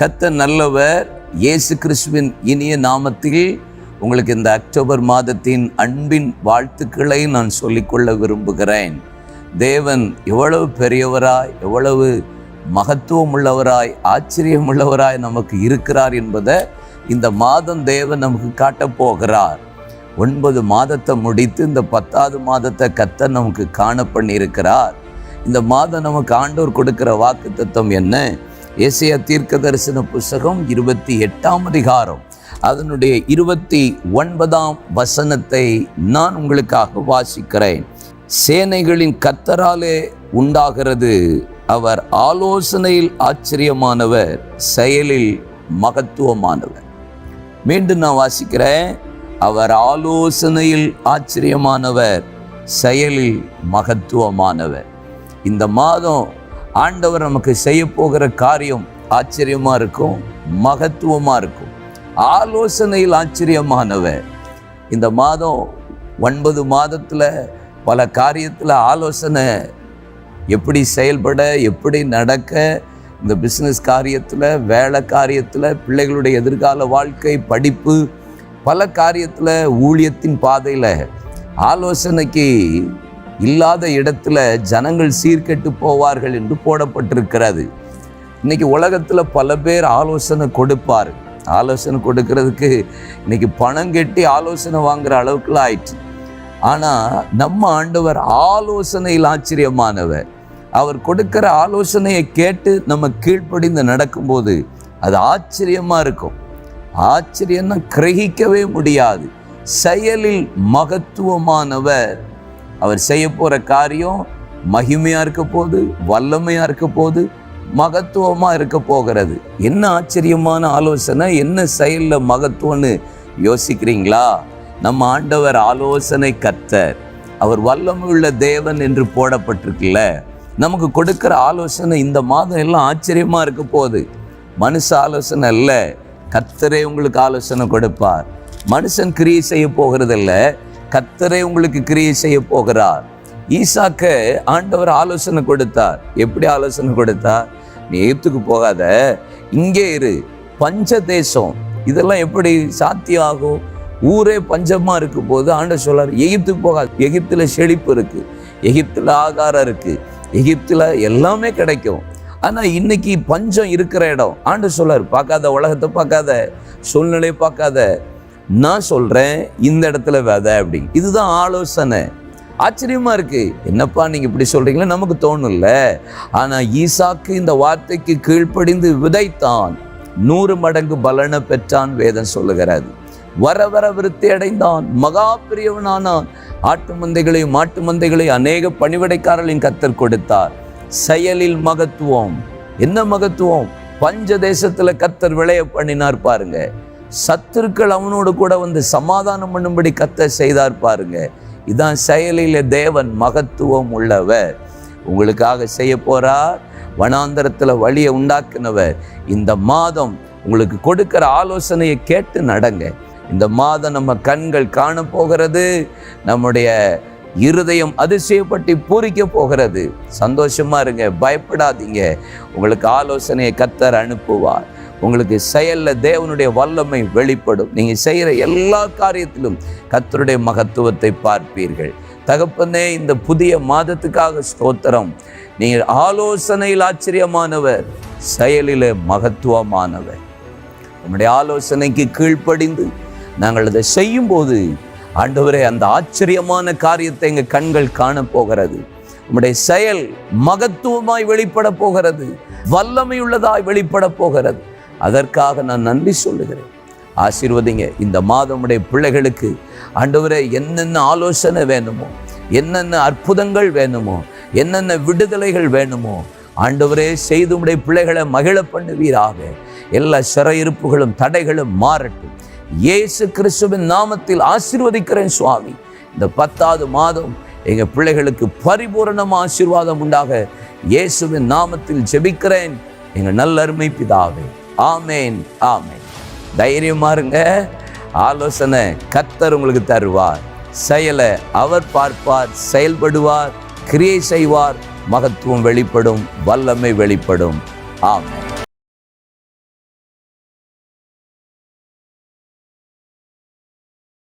கத்த நல்லவர் இயேசு கிறிஸ்துவின் இனிய நாமத்தில் உங்களுக்கு இந்த அக்டோபர் மாதத்தின் அன்பின் வாழ்த்துக்களை நான் சொல்லிக்கொள்ள விரும்புகிறேன். தேவன் எவ்வளவு பெரியவராய் எவ்வளவு மகத்துவம் உள்ளவராய் ஆச்சரியம் உள்ளவராய் நமக்கு இருக்கிறார் என்பதை இந்த மாதம் தேவன் நமக்கு காட்டப் போகிறார். ஒன்பது மாதத்தை முடித்து இந்த பத்தாவது மாதத்தை கத்த நமக்கு காண பண்ணியிருக்கிறார் இந்த மாதம் நமக்கு ஆண்டோர் கொடுக்கிற வாக்கு தத்துவம் என்ன? ஏசியா தீர்க்க தரிசன புஸ்தகம் இருபத்தி எட்டாம் அதிகாரம். அதனுடைய இருபத்தி ஒன்பதாம் வசனத்தை நான் உங்களுக்காக வாசிக்கிறேன். சேனைகளின் கத்தராலே உண்டாகிறது. அவர் ஆலோசனையில் ஆச்சரியமானவர் செயலில் மகத்துவமானவர். மீண்டும் நான் வாசிக்கிறேன். அவர் ஆலோசனையில் ஆச்சரியமானவர் செயலில் மகத்துவமானவர். இந்த மாதம் ஆண்டவர் நமக்கு செய்ய போகிற காரியம் ஆச்சரியமாக இருக்கும் மகத்துவமாக இருக்கும். ஆலோசனையில் ஆச்சரியமானவர். இந்த மாதம் ஒன்பது மாதத்தில் பல காரியத்தில் ஆலோசனை எப்படி செயல்பட எப்படி நடக்க இந்த பிஸ்னஸ் காரியத்தில் வேலை காரியத்தில் பிள்ளைகளுடைய எதிர்கால வாழ்க்கை படிப்பு பல காரியத்தில் ஊழியத்தின் பாதையில் ஆலோசனைக்கு இல்லாத இடத்துல ஜனங்கள் சீர்கெட்டு போவார்கள் என்று போடப்பட்டிருக்கிறது. இன்றைக்கி உலகத்தில் பல பேர் ஆலோசனை கொடுப்பார். ஆலோசனை கொடுக்கறதுக்கு இன்றைக்கி பணம் கட்டி ஆலோசனை வாங்குற அளவுக்குலாம் ஆயிடுச்சு. ஆனால் நம்ம ஆண்டவர் ஆலோசனையில் ஆச்சரியமானவர். அவர் கொடுக்கிற ஆலோசனையை கேட்டு நம்ம கீழ்ப்படிந்து நடக்கும்போது அது ஆச்சரியமாக இருக்கும். ஆச்சரியம்னா கிரகிக்கவே முடியாது. செயலில் மகத்துவமானவர் அவர் செய்ய போகிற காரியம் மகிமையாக இருக்க போது வல்லமையாக இருக்க போது மகத்துவமாக இருக்க போகிறது. என்ன ஆச்சரியமான ஆலோசனை என்ன செயலில் மகத்துவம்னு யோசிக்கிறீங்களா? நம்ம ஆண்டவர் ஆலோசனை கர்த்தர் அவர் வல்லமை உள்ள தேவன் என்று போடப்பட்டிருக்குல்ல. நமக்கு கொடுக்கிற ஆலோசனை இந்த மாதம் எல்லாம் ஆச்சரியமாக இருக்க போகுது. மனுஷ ஆலோசனை இல்லை கத்தரே உங்களுக்கு ஆலோசனை கொடுப்பார். மனுஷன் கிரியை செய்ய போகிறதில்ல. கத்தரை உங்களுக்கு கிரியை செய்ய போகிறார். ஈசாக்க ஆண்டவர் ஆலோசனை கொடுத்தார். எப்படி ஆலோசனை கொடுத்தார்? நீ எகிப்துக்கு போகாத. இங்கே இரு. பஞ்ச தேசம் இதெல்லாம் எப்படி சாத்தியம் ஆகும் ஊரே பஞ்சமா இருக்கும் போது ஆண்டவர் சொல்றார் எகிப்துக்கு போகாது. எகிப்தில் செழிப்பு இருக்கு. எகிப்தில் ஆகாரம் இருக்கு. எகிப்தில் எல்லாமே கிடைக்கும். ஆனால் இன்னைக்கு பஞ்சம் இருக்கிற இடம். ஆண்டு சொல்லார் பார்க்காத உலகத்தை பார்க்காத சூழ்நிலையை பார்க்காத. நான் சொல்கிறேன் இந்த இடத்துல விதை அப்படி இதுதான் ஆலோசனை. ஆச்சரியமாக இருக்கு. என்னப்பா நீங்கள் இப்படி சொல்கிறீங்களே நமக்கு தோணும்ல ஆனால் ஈசாக்கு இந்த வார்த்தைக்கு கீழ்ப்படிந்து விதைத்தான். நூறு மடங்கு பலனை பெற்றான் வேதம் சொல்லுகிறாரு. வர வர விருத்தி அடைந்தான். மகா பிரியவனானான். ஆட்டு மந்தைகளையும் மாட்டு மந்தைகளையும் அநேக பணிவிடைக்காரர்களையும் கத்தர் கொடுத்தார். செயலில் மகத்துவம். என்ன மகத்துவம்? பஞ்ச தேசத்தில் கத்தர் விளைய பண்ணினார் பாருங்க. சத்துருக்கள் அவனோடு கூட வந்து சமாதானம் பண்ணும்படி கத்த செய்தார் பாருங்க. இதான் செயலில் தேவன் மகத்துவம் உள்ளவர். உங்களுக்காக செய்ய போறார் வனாந்தரத்தில் வழியை உண்டாக்குனவர். இந்த மாதம் உங்களுக்கு கொடுக்கிற ஆலோசனையை கேட்டு நடங்க. இந்த மாதம் நம்ம கண்கள் காண போகிறது நம்முடைய இருதயம் அதிசயப்பட்டு பூரிக்க போகிறது. சந்தோஷமா இருங்க பயப்படாதீங்க. உங்களுக்கு ஆலோசனையை கத்தர் அனுப்புவார். உங்களுக்கு செயலில் தேவனுடைய வல்லமை வெளிப்படும். நீங்கள் செய்கிற எல்லா காரியத்திலும் கத்தருடைய மகத்துவத்தை பார்ப்பீர்கள். தகப்பனே இந்த புதிய மாதத்துக்காக ஸ்தோத்திரம். நீங்கள் ஆலோசனையில் ஆச்சரியமானவர் செயலிலே மகத்துவமானவர். நம்முடைய ஆலோசனைக்கு கீழ்ப்படிந்து நாங்கள் அதை செய்யும்போது ஆண்டவரே அந்த ஆச்சரியமான காரியத்தை எங்கள் கண்கள் காணப்போகிறது. உம்முடைய செயல் மகத்துவமாய் வெளிப்பட போகிறது வல்லமையுள்ளதாய் வெளிப்பட போகிறது. அதற்காக நான் நன்றி சொல்லுகிறேன். ஆசீர்வதிங்க இந்த மாதமுடைய பிள்ளைகளுக்கு ஆண்டவரே என்னென்ன ஆலோசனை வேணுமோ என்னென்ன அற்புதங்கள் வேணுமோ என்னென்ன விடுதலைகள் வேணுமோ ஆண்டவரே செய்து உடைய பிள்ளைகளை மகிழ பண்ணுவீராக. எல்லா சிறையிருப்புகளும் தடைகளும் மாறட்டும். இயேசு கிறிஸ்துவின் நாமத்தில் ஆசீர்வதிக்கிறேன் சுவாமி. இந்த பத்தாவது மாதம் எங்கள் பிள்ளைகளுக்கு பரிபூரணம் ஆசீர்வாதம் உண்டாக இயேசுவின் நாமத்தில் ஜெபிக்கிறேன். எங்க நல்லருமை பிதாவே. ஆமேன் ஆமேன். தைரியமா இருங்க. ஆலோசனை கத்தர் உங்களுக்கு தருவார். செயலை அவர் பார்ப்பார் செயல்படுவார் கிரியை செய்வார். மகத்துவம் வெளிப்படும் வல்லமை வெளிப்படும். ஆமேன்.